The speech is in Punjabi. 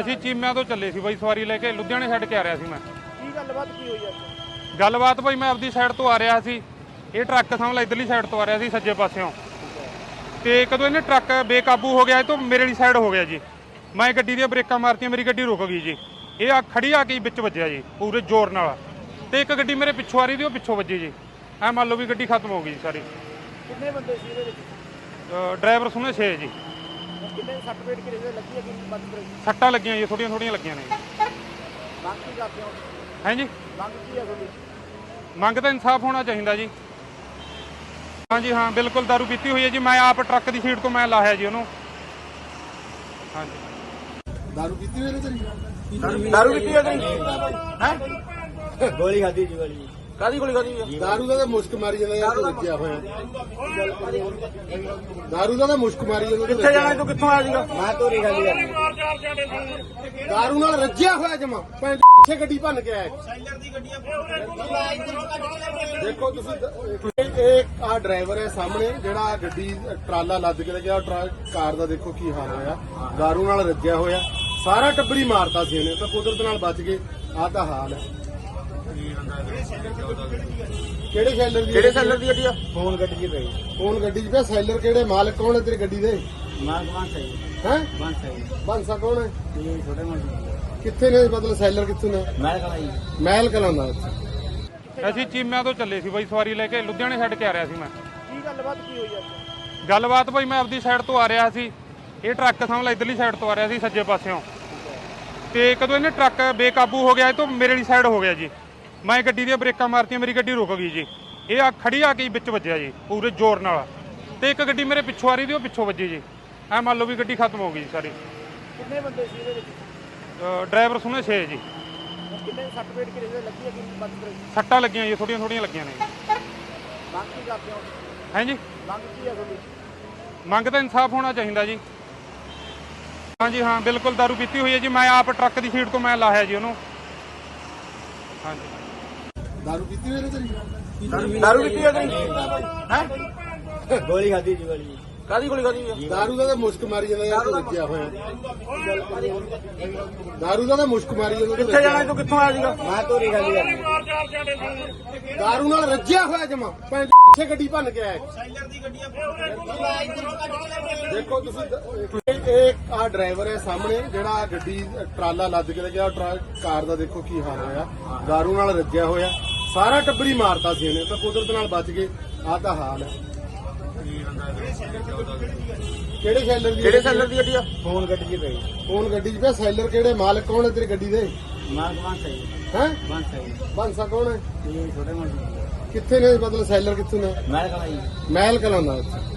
ਅਸੀਂ ਚੀਮਿਆਂ ਤੋਂ ਚੱਲੇ ਸੀ ਬਾਈ ਸਵਾਰੀ ਲੈ ਕੇ ਲੁਧਿਆਣੇ ਛੱਡ ਕੇ ਆ ਰਿਹਾ ਸੀ ਮੈਂ। ਕੀ ਗੱਲਬਾਤ ਕੀ ਹੋਈ ਅੱਜ ਗੱਲਬਾਤ ਬਾਈ ਮੈਂ ਆਪਦੀ ਸਾਈਡ ਤੋਂ ਆ ਰਿਹਾ ਸੀ। ਇਹ ਟਰੱਕ ਸਾਹਮਣੇ ਇਧਰਲੀ ਸਾਈਡ ਤੋਂ ਆ ਰਿਹਾ ਸੀ ਸੱਜੇ ਪਾਸਿਓਂ। ਤੇ ਕਦੋਂ ਇਹਨੇ ਟਰੱਕ ਬੇਕਾਬੂ ਹੋ ਗਿਆ ਇਹ ਤੋਂ ਮੇਰੇ ਵਾਲੀ ਸਾਈਡ ਹੋ ਗਿਆ ਜੀ। ਮੈਂ ਗੱਡੀ ਦੀਆਂ ਬ੍ਰੇਕਾਂ ਮਾਰਤੀਆਂ ਮੇਰੀ ਗੱਡੀ ਰੁਕ ਗਈ ਜੀ। ਇਹ ਆ ਖੜੀ ਆ ਕੇ ਵਿੱਚ ਵੱਜਿਆ ਜੀ ਪੂਰੇ ਜ਼ੋਰ ਨਾਲ। ਤੇ ਇੱਕ ਗੱਡੀ ਮੇਰੇ ਪਿੱਛੋਂ ਆ ਰਹੀ ਸੀ ਉਹ ਪਿੱਛੋਂ ਵੱਜੀ ਜੀ। ਐ ਮੰਨ ਲਓ ਵੀ ਗੱਡੀ ਖਤਮ ਹੋ ਗਈ ਸਾਰੀ। ਕਿੰਨੇ ਬੰਦੇ ਸੀ ਇਹਦੇ ਵਿੱਚ? ਡਰਾਈਵਰ ਸੁਣੇ 6 ਜੀ। ਕਿੰਨੇ ਸੱਟ ਪੇਟ ਕਿਰੇ ਦੇ ਲੱਗੀ ਹੈ ਕਿ ਬਚ ਗਈ ਸੱਟਾਂ ਲੱਗੀਆਂ ਜੀ ਥੋੜੀਆਂ ਥੋੜੀਆਂ ਲੱਗੀਆਂ ਨੇ। ਮੰਗ ਕੀ ਕਰਦੇ ਹੋ? ਹੈ ਜੀ? ਮੰਗ ਕੀ ਹੈ ਤੁਹਾਡੀ? ਮੰਗ ਤਾਂ ਇਨਸਾਫ ਹੋਣਾ ਚਾਹੀਦਾ ਜੀ। ਹਾਂਜੀ ਹਾਂ ਬਿਲਕੁਲ ਦਾਰੂ ਪੀਤੀ ਹੋਈ ਹੈ ਜੀ ਮੈਂ ਆਪ ਟਰੱਕ ਦੀ ਸੀਟ ਤੋਂ ਮੈਂ ਲਾਹਿਆ ਜੀ ਉਹਨੂੰ। ਹਾਂਜੀ ਦਾਰੂ ਪੀਤੀ ਹੋਈ ਨੇ ਤੇਰੀ ਦਾਰੂ ਪੀਤੀ ਹੈ ਤੇਰੀ ਹੈ? ਗੋਲੀ ਖਾਦੀ ਜੀ ਗੋਲੀ। ਕਾਦੀ ਗੋਲੀ ਖਾਦੀ ਦਾਰੂ ਦਾ ਤਾਂ ਮੁਸ਼ਕ ਮਾਰੀ ਜਾਂਦਾ ਯਾਰ ਰੱਜਿਆ ਹੋਇਆ। ਦਾਰੂ ਦਾ ਤਾਂ ਮੁਸ਼ਕ ਮਾਰੀ ਜਾਂਦਾ। ਕਿੱਥੇ ਜਾਣਾ ਤੂੰ? ਕਿੱਥੋਂ ਆਇਆ ਸੀਗਾ? ਮੈਂ ਤੋਰੀ ਖਾਲੀ ਕਰਨੀ ਦਾਰੂ ਨਾਲ ਰੱਜਿਆ ਹੋਇਆ ਜਮਾ। ਪਿੱਛੇ ਗੱਡੀ ਭੰਨ ਕੇ ਆਇਆ। ਦੇਖੋ ਤੁਸੀਂ ਇਹ- ਆ ਡਰਾਈਵਰ ਹੈ ਸਾਹਮਣੇ ਜਿਹੜਾ ਗੱਡੀ ਟਰਾਲਾ ਲੱਦ ਕੇ ਲੈ ਗਿਆ। ਟਰਾ- ਕਾਰ ਦਾ ਦੇਖੋ ਕੀ ਹਾਲ ਹੋਇਆ। ਦਾਰੂ ਨਾਲ ਰੱਜਿਆ ਹੋਇਆ। ਸਾਰਾ ਟੱਬਰੀ ਮਾਰਤਾ ਸੀ ਇਹਨੇ ਤਾਂ ਕੁਦਰਤ ਨਾਲ ਬਚ ਗਏ। ਆ ਤਾਂ ਹਾਲ ਹੈ। ਕਿਹੜੇ ਸੈਲਰ ਦੀ ਕਿਹੜੇ ਸੈਲਰ ਦੀ ਗੱਡੀ ਆ? ਫੋਨ ਗੱਡੀ ਚ ਪਈ। ਕੌਣ ਗੱਡੀ 'ਚ ਪਿਆ। ਸੈਲਰ ਕਿਹੜੇ? ਮਾਲਕ ਕੌਣ ਹੈ ਤੇਰੀ ਗੱਡੀ ਦੇ? ਮੈਂ ਕਮਾਂ ਸਹੀ ਹੈ? ਸਹੀ ਬੰਸਾ ਕੌਣ ਹੈ? ਇਹ ਛੋਟੇ ਮੁੰਡੇ ਕਿੱਥੇ ਨੇ? ਮਤਲਬ ਸੈਲਰ ਕਿੱਥੇ ਨੇ? ਮੈਂ ਕਹਾਂ ਜੀ। ਮਹਿਲ ਕਲਾਉਂਦਾ ਅੱਛਾ ਅਸੀਂ ਚੀਮਿਆਂ ਤੋਂ ਚੱਲੇ ਸੀ ਬਾਈ ਸਵਾਰੀ ਲੈ ਕੇ। ਲੁਧਿਆਣੇ ਛੱਡ ਕੇ ਆ ਰਿਹਾ ਸੀ ਮੈਂ? ਕੀ ਗੱਲਬਾਤ ਕੀ ਹੋਈ ਅੱਜ? ਗੱਲਬਾਤ ਬਾਈ ਮੈਂ ਆਪਦੀ ਸਾਈਡ ਤੋਂ ਆ ਰਿਹਾ ਸੀ। ਇਹ ਟਰੱਕ ਸਾਹਮਣੇ ਇਧਰਲੀ ਸਾਈਡ ਤੋਂ ਆ ਰਿਹਾ ਸੀ ਸੱਜੇ ਪਾਸਿਓਂ। ਤੇ ਕਦੋਂ ਇਹਨੇ ਟਰੱਕ ਬੇਕਾਬੂ ਹੋ ਗਿਆ ਇਹ ਤੋਂ ਮੇਰੇ ਵਾਲੀ ਸਾਈਡ ਹੋ ਗਿਆ ਜੀ। ਮੈਂ ਗੱਡੀ ਦੀਆਂ ਬ੍ਰੇਕਾਂ ਮਾਰਤੀਆਂ ਮੇਰੀ ਗੱਡੀ ਰੁਕ ਗਈ ਜੀ। ਇਹ ਆ ਖੜੀ ਆ ਕੇ ਹੀ ਵਿੱਚ ਵੱਜਿਆ ਜੀ ਪੂਰੇ ਜ਼ੋਰ ਨਾਲ। ਤੇ ਇੱਕ ਗੱਡੀ ਮੇਰੇ ਪਿੱਛੋਂ ਆ ਰਹੀ ਸੀ ਉਹ ਪਿੱਛੋਂ ਵੱਜੀ ਜੀ। ਐ ਮੰਨ ਲਓ ਵੀ ਗੱਡੀ ਖਤਮ ਹੋ ਗਈ ਜੀ ਸਾਰੀ। ਕਿੰਨੇ ਬੰਦੇ ਸੀ ਇਹਦੇ ਵਿੱਚ? ਡਰਾਈਵਰ ਸੁਣੇ 6 ਜੀ। ਕਿੰਨੇ ਸੱਟ ਪੇਟ ਕਿਰੇ ਦੇ ਲੱਗੀ ਹੈ ਕਿ ਬਚ ਗਈ ਸੱਟਾਂ ਲੱਗੀਆਂ ਜੀ ਥੋੜੀਆਂ ਥੋੜੀਆਂ ਲੱਗੀਆਂ ਨੇ ਮੰਗ ਕੀ ਕਰਦੇ ਹੋ? ਹੈ ਜੀ? ਮੰਗ ਕੀ ਹੈ ਤੁਹਾਡੀ? ਮੰਗ ਤਾਂ ਇਨਸਾਫ ਹੋਣਾ ਚਾਹੀਦਾ ਜੀ। ਹਾਂਜੀ ਹਾਂ ਬਿਲਕੁਲ ਦਾਰੂ ਪੀਤੀ ਹੋਈ ਹੈ ਜੀ। ਮੈਂ ਆਪ ਟਰੱਕ ਦੀ ਸੀਟ ਤੋਂ ਮੈਂ ਲਾਹਿਆ ਜੀ ਉਹਨੂੰ। ਹਾਂਜੀ ਦਾਰੂ ਪੀਤੀ ਹੋਈ ਤੇਰੀ ਦਾਰੂ ਪੀਤੀ ਹੈ ਤੇਰੀ ਹੈ ਗੋਲੀ ਖਾਦੀ ਜੀ ਗੋਲੀ ਕਾਦੀ ਗੋਲੀ ਖਾਦੀ ਦਾਰੂ ਦਾ ਤਾਂ ਮੁਸ਼ਕ ਮਾਰੀ ਜਾਂਦਾ ਯਾਰ ਰੱਜਿਆ ਹੋਇਆ ਦਾਰੂ ਦਾ ਤਾਂ ਮੁਸ਼ਕ ਮਾਰੀ ਜਾਂਦਾ ਕਿੱਥੇ ਜਾਣਾ ਤੂੰ? ਕਿੱਥੋਂ ਆਇਆ ਸੀਗਾ? ਮੈਂ ਤੋਰੀ ਕਰਨੀ ਦਾਰੂ ਨਾਲ ਰੱਜਿਆ ਹੋਇਆ ਜਮਾ। ਪਿੱਛੇ ਗੱਡੀ ਭੰਨ ਕੇ ਆਇਆ। ਦੇਖੋ ਤੁਸੀਂ ਇਹ- ਆ ਡਰਾਈਵਰ ਹੈ ਸਾਹਮਣੇ ਜਿਹੜਾ ਗੱਡੀ ਟਰਾਲਾ ਲੱਦ ਕੇ ਲੈ ਗਿਆ। ਟਰਾ- ਕਾਰ ਦਾ ਦੇਖੋ ਕੀ ਹਾਲ ਹੋਇਆ। ਦਾਰੂ ਨਾਲ ਰੱਜਿਆ ਹੋਇਆ। ਸਾਰਾ ਟੱਬਰੀ ਮਾਰਤਾ ਸੀ ਇਹਨੇ ਤਾਂ ਕੁਦਰਤ ਨਾਲ ਬਚ ਗਏ। ਆ ਤਾਂ ਹਾਲ ਹੈ। ਕਿਹੜੇ ਸੈਲਰ ਦੀ ਕਿਹੜੇ ਸੈਲਰ ਦੀ ਗੱਡੀ ਆ? ਫੋਨ ਗੱਡੀ ਚ ਪਈ। ਕੌਣ ਗੱਡੀ 'ਚ ਪਿਆ ਸੈਲਰ ਕਿਹੜੇ? ਮਾਲਕ ਕੌਣ ਹੈ ਤੇਰੀ ਗੱਡੀ ਦੇ? ਮੈਂ ਕਮਾਂ ਸਹੀ ਹੈ? ਬੰਸਾ ਕੌਣ ਹੈ? ਇਹ ਛੋਟੇ ਮੁੰਡੇ ਕਿੱਥੇ ਨੇ ਮਤਲਬ ਸੈਲਰ ਕਿੱਥੇ ਨੇ? ਮੈਂ ਕਹਾਂ ਜੀ। ਮਹਿਲ ਕਲਾਉਂਦਾ ਅੱਛਾ।